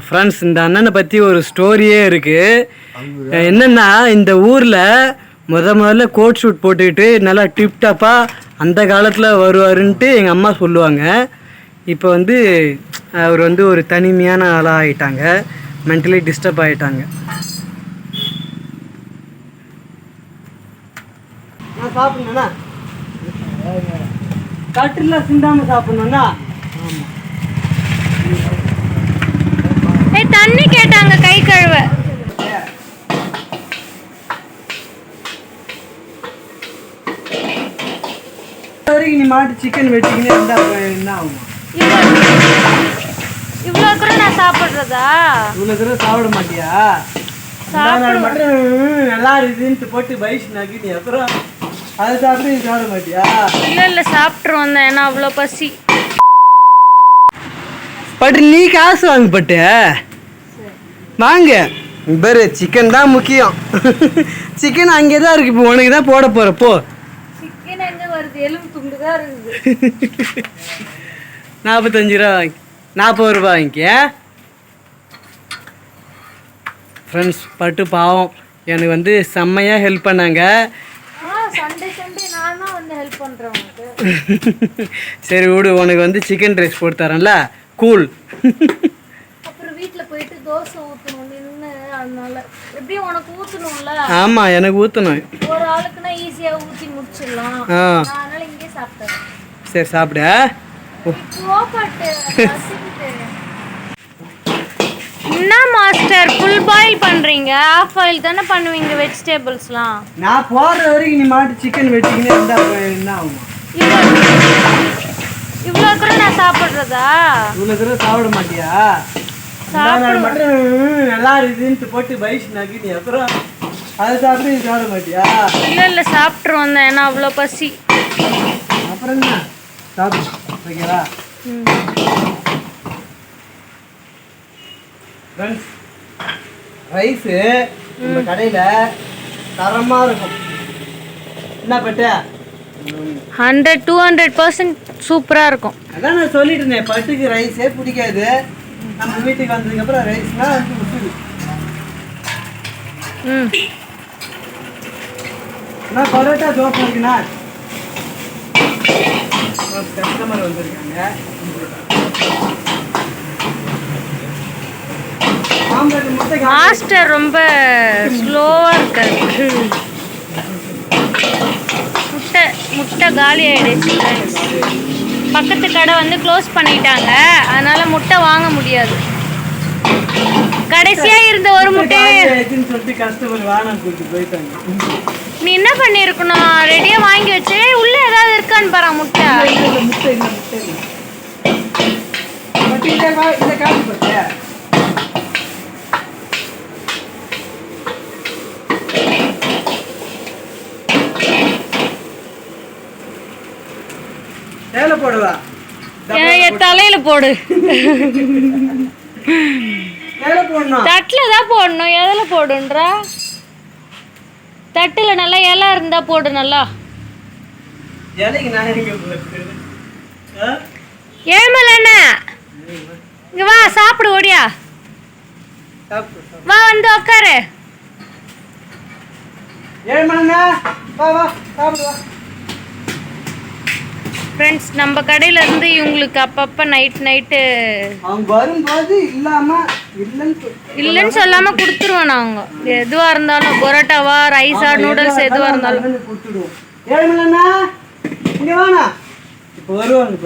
Friends இந்த அண்ணனை பற்றி ஒரு ஸ்டோரியே இருக்குது என்னென்னா இந்த ஊரில் முத முதல்ல கோட் ஷூட் போட்டுக்கிட்டு நல்லா டிப்டாப்பாக அந்த காலத்தில் வருவாருன்ட்டு எங்கள் அம்மா சொல்லுவாங்க. இப்போ வந்து அவர் வந்து ஒரு தனிமையான ஆளாக ஆகிட்டாங்க மென்டலி டிஸ்டர்ப் ஆகிட்டாங்க நான் சாப்பிட்ணுண்ணா கட்டில் சிந்தாமல் சாப்பிடணும்னா? ஆமாம் தண்ணி கேட்டாங்க கை கழுவ. நீ மாட்டு சிக்கன் வெட்டிக்கினே இருந்தா என்ன ஆகும்? இவ்வளோ கூட நான் சாப்பிட்றதா? இவ்வளோ தூரம் சாப்பிட மாட்டியா? நல்லா இருக்குதுன்ட்டு போட்டு பைஸ் நாக்கி நீ அப்புறம் அதை சாப்பிட்டு நீ சாப்பிட மாட்டியா? இல்லை இல்லை சாப்பிட்ருவோம் வந்தேன் ஏன்னா அவ்வளோ பசி. பட் நீ காசு வாங்க பட்டு. வாங்க. பேரு சிக்கன் தான் முக்கியம். சிக்கன் அங்கே தான் இருக்கு. இப்போ உனக்கு தான் போட போற போ. சிக்கன் எங்கே வருது? எலும்பு துண்டு தான் இருக்குது. நாற்பத்தஞ்சு ரூபா வாங்கி. நாற்பது ரூபா வாங்கிக்க. ஃப்ரெண்ட்ஸ் பட்டு பாவம். எனக்கு வந்து செம்மையாக ஹெல்ப் பண்ணாங்க. ஆ சண்டே சண்டே நான் தான் வந்து ஹெல்ப் பண்ணுறேன் உனக்கு. சரி விடு உனக்கு வந்து சிக்கன் ரைஸ் போட்டு தரேன்ல. கூல் அப்புறம் வீட்டில் போயிட்டு தோசை ஊற்றணும் நின்று அதனால. எப்படியும் உனக்கு ஊற்றணும்ல ஆமாம் எனக்கு ஊற்றணும் ஒரு ஆளுக்குன்னா ஈஸியாக ஊற்றி முடிச்சிடலாம். அதனால இங்கே சாப்பிட்டேன். சரி சாப்பிடு. என்ன மாஸ்டர் ஃபுல் பாயில் பண்றீங்க? ஆஃப் பாயில் தானே பண்ணுவீங்க வெஜிடபிள்ஸ்லாம் நான் போடுற வரைக்கும் நீ மாட்டு சிக்கன் வெட்டிக்கினே இருந்தா என்ன ஆகும்? இவ்வளோ இவ்வளோ கூட நான் சாப்பிட்றதா? இவ்வளோ தூரம் சாப்பிட மாட்டியா? நாள் மட்டும் நல்லா இருக்குதுன்ட்டு போட்டு பைஸ் நாக்கி நீ அப்புறம் அதை சாப்பிட்டு சாப்பிட மாட்டியா? இல்லை இல்லை சாப்பிட்ருவோம் வந்தேன் ஏன்னா அவ்வளோ பசி. அப்புறம் என்ன? சாப்பிடு. ஓகேவா? ஃப்ரெண்ட்ஸ் ரைஸு கடையில் தரமாக இருக்கும். என்ன பட்ட? ஹண்ட்ரட் டூ ஹண்ட்ரட் பர்சன்ட் சூப்பராக இருக்கும். அதான் நான் சொல்லிட்டு இருந்தேன் பட்டுக்கு ரைஸே பிடிக்காது. நம்ம வீட்டுக்கு வந்ததுக்கப்புறம் ரைஸ்னால் வந்து விட்டுது ம். அண்ணா பரோட்டா தோசை இருக்குண்ணா. கஸ்டமர் வந்திருக்காங்க. மாஸ்டர் ரொம்ப ஸ்லோவாக இருக்காரு. முட்டை முட்டை காலி ஆயிடுச்சு. friends. பக்கத்து கடை வந்து க்ளோஸ் பண்ணிட்டாங்க. அதனால முட்டை வாங்க முடியாது. கடைசியா இருந்த ஒரு முட்டையை நீ என்ன பண்ணிருக்கணும் ரெடியா வாங்கி வச்சு உள்ள ஏதாவது இருக்கான்னு பாரு முட்டை. முட்டை இல்லை முட்டை இல்லை பட்டு இதை கா- இதை காசு பட்டு சேலை போடுவா. தலையில போடு. தட்டுல தான் போடணும். எதுல போடுன்றா? தட்டுல நல்லா இலை இருந்தா போடு நல்லா. என்ன? இங்க வா சாப்பிடு ஓடியா. வா வந்து உட்காரு ஏழு வா வா சாப்பிடு வா. ஃப்ரெண்ட்ஸ் நம்ம கடையில இருந்து இவங்களுக்கு அப்பப்ப நைட் நைட்டு வரும்போது இல்லாம இல்லைன்னு சொல்- இல்லைன்னு சொல்லாம கொடுத்துருவோம் நாங்க. எதுவா இருந்தாலும் பரோட்டாவா ரைஸா நூடுல்ஸ் எதுவா இருந்தாலும். இப்போ வருவாங்க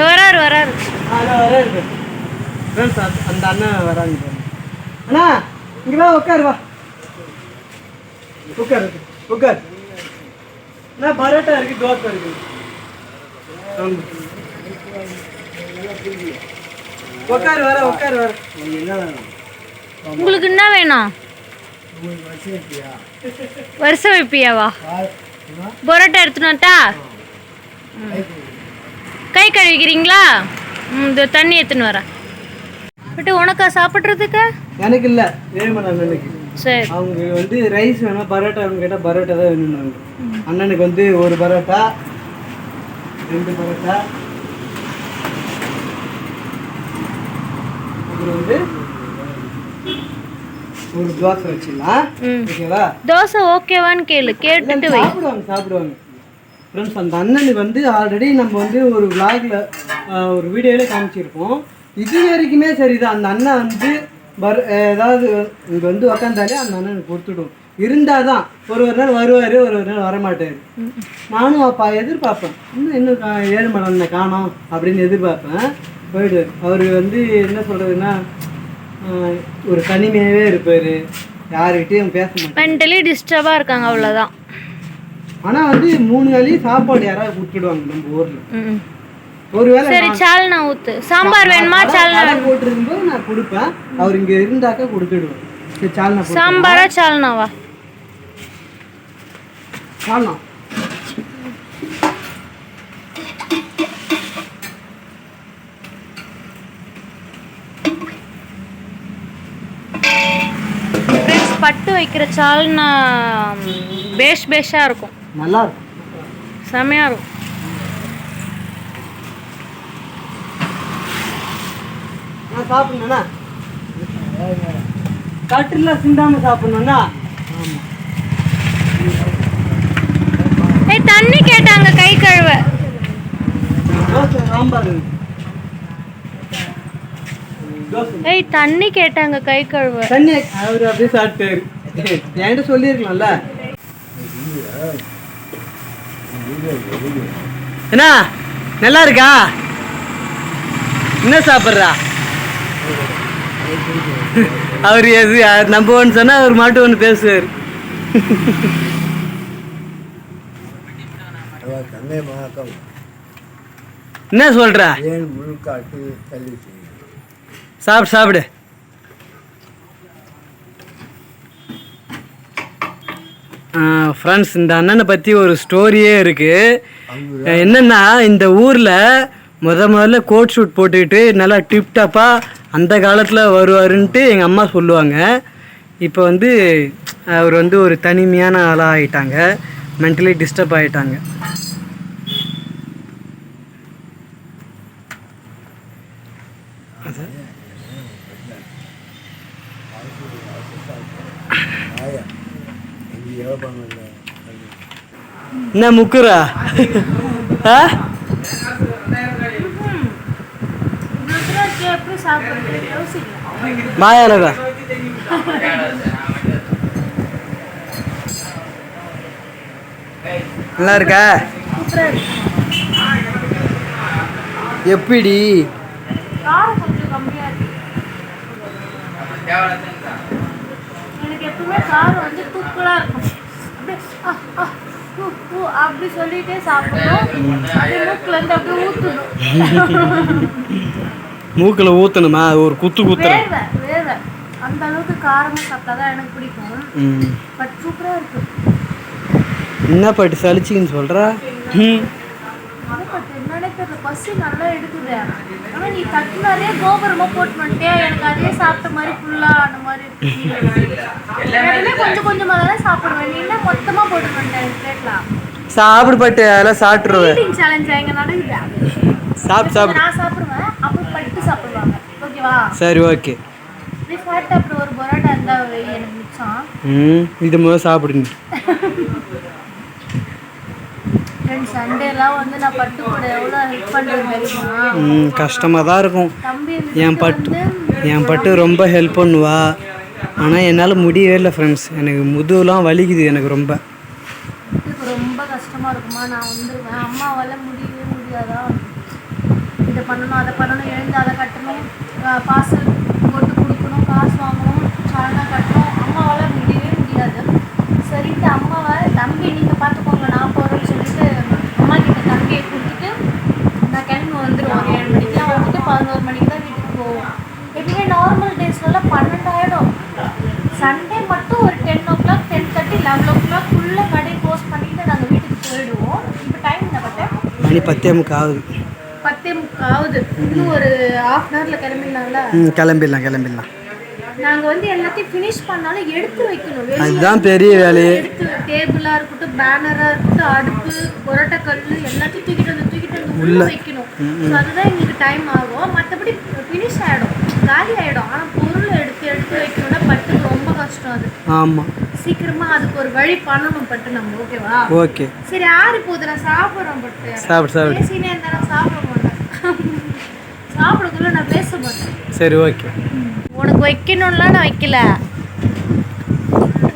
வராரு வராரு. அந்த அண்ணன் வராங்க அண்ணா இங்க வா உட்காரு வா. உட்காரு. உட்கார் அண்ணா பரோட்டா இருக்கு தோசை இருக்கு. உட்காரு வர உட்காரு வர. என்ன வேணும் உங்களுக்கு என்ன வேணும் வருஷம் வைப்பியாவா? பரோட்டா எடுத்துன்னு வரட்டா ம். கை கழுவிக்கிறீங்களா? இந்த தண்ணி எடுத்துன்னு வரேன். பட்டு உனக்கா சாப்பிட்றதுக்கு? எனக்கு இல்லை. சரி. அவங்க வந்து ரைஸ் வேணால் பரோட்டா வேணும் கேட்டால் பரோட்டா தான் வேணும் அண்ணனுக்கு வந்து ஒரு பரோட்டா ரெண்டு பரோட்டா. அப்புறம் வந்து ஒரு தோசை வச்சிடலாம். ஓகேவா? தோசை ஓகேவான்னு கேளு கேட்டுட்டு சாப்பிடுவாங்க சாப்பிடுவாங்க. ஃப்ரெண்ட்ஸ் அந்த அண்ணனுக்கு வந்து ஆல்ரெடி நம்ம வந்து ஒரு விளாகில் ஒரு வீடியோவில் காமிச்சிருப்போம். இது வரைக்குமே சரிதான். அந்த அண்ணன் வந்து வர ஏதாவது இங்கே வந்து உக்காந்தாலே அந்த அண்ணனுக்கு கொடுத்துடும். இருந்தால் தான் ஒரு ஒரு நாள் வருவார் ஒரு ஒரு நாள் வரமாட்டார். நானும் அப்பா எதிர்பார்ப்பேன். இன்னும் இன்னும் ஏழு நேரம் காணோம் அப்படின்னு எதிர்பார்ப்பேன். போயிடுவார். அவர் வந்து என்ன சொல்கிறதுன்னா ஒரு தனிமையாகவே இருப்பார். யாருக்கிட்டையும் பேச மாட்டார். மென்டலி டிஸ்டர்பாக இருக்காங்க அவ்வளோதான் ஆனால் வந்து மூணு வேளையும் சாப்பாடு யாராவது கொடுத்துடுவாங்க நம்ம ஊரில். ஒருவேளை சரி சால்னா ஊத்து. சாம்பார் வேணுமா? சால்னா கடை போட்டிருக்கும்போது நான் கொடுப்பேன். அவர் இங்கே இருந்தாக்கா கொடுத்துடுவேன். சரி சால்னா சாம்பாரா சால்னாவா சால்னா பட்டு வைக்கிற சால்னா பேஷ் பேஷாக இருக்கும். நல்லா இருக்கும். செமையாக இருக்கும். சாப்பிடணும்னா கட்டில் சிந்தாம சாப்பிடணும்னா ஏய் தண்ணி கேட்டாங்க கை கழுவ. ஏய் தண்ணி கேட்டாங்க கை கழுவ. தண்ணி அவர் அப்படியே சாப்பிட்டாரு என்கிட்ட சொல்லியிருக்கலாம்ல. என்ன நல்லா இருக்கா? என்ன சாப்பிட்றா? அவர் எது நம்ம ஒன்று சொன்னா அவர் மாட்டு ஒன்று பேசுவார். என்ன தள்ளி சாப்பிடு சாப்பிடு. ஃப்ரெண்ட்ஸ் இந்த அண்ணனை பற்றி ஒரு ஸ்டோரியே இருக்குது என்னென்னா இந்த ஊரில் முத முதல்ல கோட் ஷூட் போட்டுக்கிட்டு நல்லா டிப்டாப்பாக அந்த காலத்தில் வருவாருன்ட்டு எங்கள் அம்மா சொல்லுவாங்க. இப்போ வந்து அவர் வந்து ஒரு தனிமையான ஆளாக ஆகிட்டாங்க மென்டலி டிஸ்டர்ப் ஆகிட்டாங்க என்ன முக்குறா? ஆ? சாப்பிடுறது யோசிக்கலாம் நல்லா இருக்கா எப்படி எனக்கு எப்பவுமே காரம் வந்து தூக்கலாக இருக்கும். அப்படி சொல்லிட்டே சாப்பிடணும். மூக்குல இருந்து அப்படியே ஊற்றணும் மூக்கில் ஊற்றணுமா ஒரு குத்து குத்துறேன் வேர்வை அந்த அளவுக்கு காரமாக சாப்பிட்டா தான் எனக்கு பிடிக்கும். பட் சூப்பராக இருக்கு. என்ன பாட்டு சலிச்சின்னு சொல்கிறா தெரியல. பசி நல்லா எடுக்குது. ஆனால் நீ தட்டு நிறைய கோபுரமாக போட்டு வந்துட்டே எனக்கு அதே சாப்பிட்ட மாதிரி ஃபுல்லாக அந்த மாதிரி இருக்கு. கொஞ்சம் கொஞ்சமாக தானே சாப்பிடுவேன். நீ என்ன மொத்தமாக போட்டு வந்துட்டேன் பிளேட்லாம் சாப்பிடு பாட்டு அதெல்லாம் சாப்பிட்ருவேன் சேலஞ்ச் எங்க நடக்குது? சாப்பிட்டு சாப்பிடு நான் சாப்பிடுவேன் அப்புறம் பட்டு சாப்பிடுவாங்க ஓகேவா? சரி ஓகே. நீ சாப்பிட்டு அப்புறம் ஒரு பரோட்டா இருந்தா எனக்கு மிச்சம். ம் இது முதல் சாப்பிடுங்க ரெண்டு சண்டேலாம் வந்து நான் பட்டு கூட எவ்வளோ ஹெல்ப் பண்ணுறேன் தெரியுமா? ம் கஷ்டமாக தான் இருக்கும். தம்பி என் பட்டு என் பட்டு ரொம்ப ஹெல்ப் பண்ணுவா. ஆனால் என்னால் முடியவே இல்லை ஃப்ரெண்ட்ஸ் எனக்கு முதுகுலாம் வலிக்குது எனக்கு ரொம்ப. ரொம்ப கஷ்டமா இருக்குமா? நான் வந்துருவேன். அம்மாவால முடியவே முடியாதா? இதை பண்ணணும் அதை பண்ணணும் எழுந்து அதை கட்டணும். பார்சல் போட்டு கொடுக்கணும் காசு வாங்கணும் சாலனா கட்டணும். அம்மாவால் முடியவே முடியாது. சரிட்டு அம்மாவை தம்பி நீங்கள் பார்த்துக்கோங்க நான் போகிறேன்னு சொல்லிட்டு அம்மா கிட்ட தம்பியை கொடுத்துட்டு நான் கிளம்பி வந்துடுவோம் ஏழு ஏழு நான் வந்துட்டு பதினோரு மணிக்கு தான் வீட்டுக்கு போவோம் எப்பயுமே நார்மல் டேஸ்லலாம் பன்னெண்டாயிடும். சண்டே மட்டும் ஒரு ten o'clock ten thirty eleven ஓ கிளாக்குள்ளே கடையை க்ளோஸ் பண்ணிட்டு நாங்கள் வீட்டுக்கு போயிடுவோம். இப்போ டைம் என்ன பார்த்தேன் மணி பத்தே ஆகுது பத்தே முக்கால். ஆகுது. இன்னும் ஒரு ஹாஃப் அன் ஹவரில் கிளம்பிடலாம்ல? ம் கிளம்பிடலாம் கிளம்பிடலாம். நாங்கள் வந்து எல்லாத்தையும் ஃபினிஷ் பண்ணாலும் எடுத்து வைக்கணும். வெளியே அதுதான் பெரிய வேலையே எடுத்து டேபிளாக இருக்கட்டும் பேனராக இருக்கட்டும் அடுப்பு புரோட்டா கல் எல்லாத்தையும் தூக்கிட்டு வந்து தூக்கிட்டு வந்து உள்ள வைக்கணும். ஸோ அதுதான் எங்களுக்கு டைம் ஆகும். மற்றபடி ஃபினிஷ் ஆகிடும் காலி ஆயிடும். ஆனா பொருள் எடுத்து எடுத்து வைக்கணும்னா பட்டுக்கு ரொம்ப கஷ்டம் அது. ஆமாம் சீக்கிரமா அதுக்கு ஒரு வழி பண்ணணும் பட்டு நம்ம ஓகேவா ஓகே சரி ஆறி போகுது நான் சாப்பிட்றேன் பட்டு. சாப்பிடு சாப்பிடு. பேசினே இருந்தா நான் சாப்பிட மாட்டேன் சாப்பிடக்குள்ள நான் பேச மாட்டேன். சரி ஓகே உனக்கு வைக்கணும்லாம் நான் வைக்கல.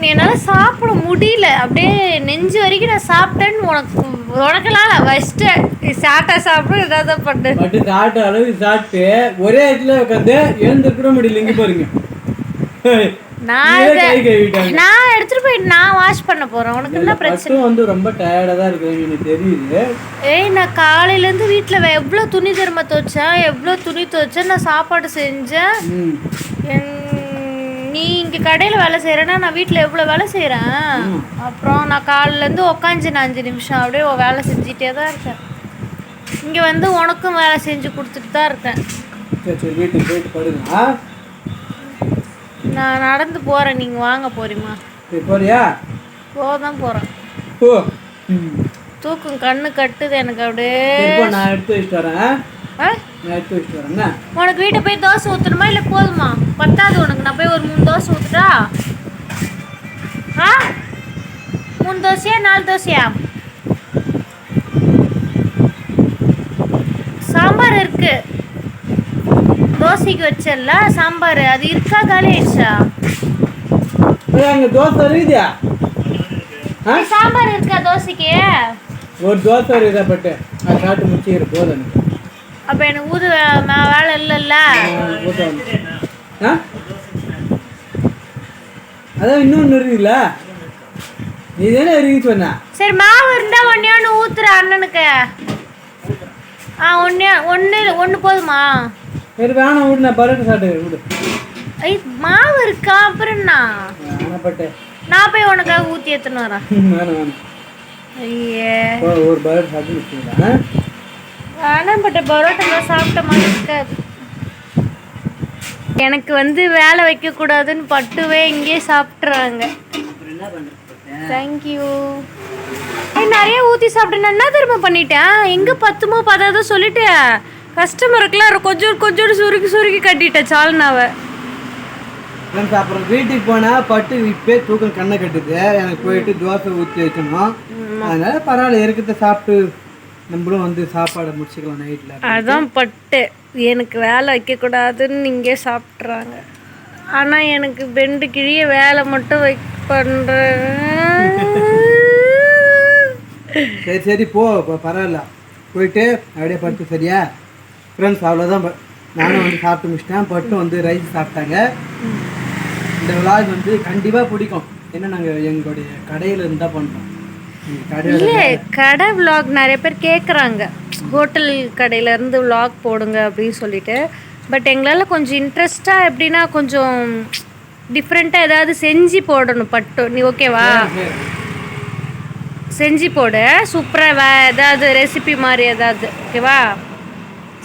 நீ என்னால் சாப்பிட முடியல. அப்படியே நெஞ்சு வரைக்கும் நான் சாப்பிட்டேன்னு உனக்கு உனக்கெல்லாம் நான் வச்சிட்டேன் நீ சாப்பிட்டா சாப்பிடும் ஏதாவது பண்ணு. பட்டு சாப்பிட்ட அளவுக்கு சாப்பிட்டு ஒரே இடத்துல உட்காந்து எழுந்திருக்க முடியல. இங்கே பாருங்க. நான். நான் எடுத்துட்டு போயிட்டு நான் வாஷ் பண்ண போறேன். உனக்கு என்ன பிரச்சனை? வந்து ரொம்ப டயர்டாக தான் இருக்குது. எனக்கு தெரியுது ஏய் நான் காலையிலேருந்து வீட்டில் எவ்வளோ துணி திரும்ப துவைச்சேன்? எவ்வளோ துணி துவைச்சேன்? நான் சாப்பாடு செஞ்சேன். நீ இங்கே கடையில் வேலை செய்கிறேன்னா நான் வீட்டில் எவ்வளோ வேலை செய்கிறேன் அப்புறம் நான் காலையிலேருந்து உக்காஞ்சேன் அஞ்சு நிமிஷம் அப்படியே வேலை செஞ்சுட்டே தான் இருக்கேன். இங்கே வந்து உனக்கும் வேலை செஞ்சு கொடுத்துட்டு தான் இருக்கேன். சரி சரி வீட்டுக்கு போயிட்டு படுங்க. ஆ? நான் நடந்து போகிறேன் நீங்கள் வாங்க போறீமா? சரி போறியா? போக தான் போகிறேன் ஓ தூக்கம் கண்ணு கட்டுது எனக்கு அப்படியே. நான் எடுத்து வச்சுட்டு வரேன்? உனக்கு வீட்டை போய் தோசை ஊற்றணுமா இல்லை போதுமா? பத்தாது உனக்கு. நான் போய் ஒரு மூணு தோசை ஊற்றுட்டா ஆ? மூணு தோசையா நாலு தோசையா? சாம்பார் இருக்கு. தோசைக்கு வச்சல சாம்பார். அது இருக்கா? காலி ஆயிடுச்சா? அங்க தோசை இருக்குதா சாம்பார் இருக்கா தோசைக்கு? ஒரு தோசை இருக்குதா பட்டு அது சாப்பிட்டு முடிச்சுக்கிற போதும் எனக்கு. அப்போ எனக்கு ஊது வேலை இல்லைல்ல? அதான் இன்னொன்று இருக்குல்ல நீ தானே இருக்கு சொன்ன சரி மாவு இருந்தா ஒன்னே ஒன்று ஊத்துற அண்ணனுக்கு. ஆ ஒன்னே ஒன்று ஒன்று போதுமா? சரி வேணாம் விடு நான் பரோட்டா சாப்பிட்டு விடு. ஐ மாவு இருக்கா? அப்புறம் நான் போய் உனக்காக ஊற்றி எடுத்துன்னு வரேன். வேணாம் வேணாம். ஐயே. ஒரு பரோட்டா சாப்பிட்டு வச்சுக்கிறேன் வேணாம் பட்ட பரோட்டா சாப்பிட்ட மாதிரி இருக்காது. எனக்கு வந்து வேலை வைக்க கூடாதுன்னு பட்டுவே இங்கேயே சாப்பிட்றாங்க தேங்க்யூ நிறைய ஊற்றி சாப்பிட்டு நான் என்ன திரும்ப பண்ணிட்டேன்? எங்கே பத்துமோ பத்தாதோ சொல்லிட்டு கஸ்டமருக்குலாம் கொஞ்சம் கொஞ்சோண்டு சுருக்கி சுருக்கி கட்டிட்டேன் சால்னாவை. ஃப்ரெண்ட்ஸ் அப்புறம் வீட்டுக்கு போனால் பட்டு இப்போ தூக்கம் கண்ணை கட்டுது. எனக்கு போயிட்டு தோசை ஊற்றி வைக்கணும் அதனால பரவாயில்ல இருக்கிறத சாப்பிட்டு நம்மளும் வந்து சாப்பாடை முடிச்சுக்கலாம் நைட்டில் அதான் பட்டு. எனக்கு வேலை வைக்கக்கூடாதுன்னு இங்கே சாப்பிட்றாங்க. ஆனால் எனக்கு பெண்டு கிழிய வேலை மட்டும் வை பண்ணுறேன் சரி சரி போ பரவாயில்ல. போயிட்டு அப்படியே படுத்து சரியா? ஃப்ரெண்ட்ஸ் அவ்வளோதான் நானும் வந்து சாப்பிட்டு முடிச்சிட்டேன். பட்டும் வந்து ரைஸ் சாப்பிட்டாங்க. இந்த விலாக் வந்து கண்டிப்பாக பிடிக்கும். ஏன்னா நாங்கள் எங்களுடைய கடையில் இருந்து தான் பண்ணுறோம் இல்லை கடை விலாக் நிறைய பேர் கேட்குறாங்க ஹோட்டல் கடையிலேருந்து விலாக் போடுங்க அப்படின்னு சொல்லிட்டு. பட் எங்களால் கொஞ்சம் இன்ட்ரெஸ்டாக எப்படின்னா கொஞ்சம் டிஃப்ரெண்ட்டாக ஏதாவது செஞ்சு போடணும் பட்டு. நீ ஓகேவா செஞ்சு போடு. சூப்பராக வே ஏதாவது ரெசிபி மாதிரி ஏதாவது. ஓகேவா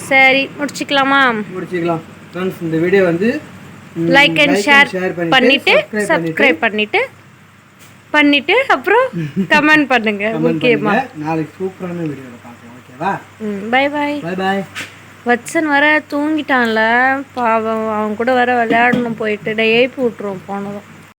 சரி முடிச்சுக்கலாமா? முடிச்சுக்கலாம். ஃப்ரெண்ட்ஸ் இந்த வீடியோ வந்து லைக் அண்ட் ஷேர் பண்ணிட்டு சப்ஸ்கிரைப் பண்ணிட்டு பண்ணிட்டு அப்புறம் கமெண்ட் பண்ணுங்க. பண்ணுங்க. நாளைக்கு சூப்பரான வீடியோவில் பார்க்கலாம் ஓகேவா பை பாய் பாய் பாய் வத்சன் வர தூங்கிட்டான்ல. பாவம் அவன் கூட வர விளையாடணும் போயிட்டு டே எழுப்பி விட்ருவோம் போனதும்.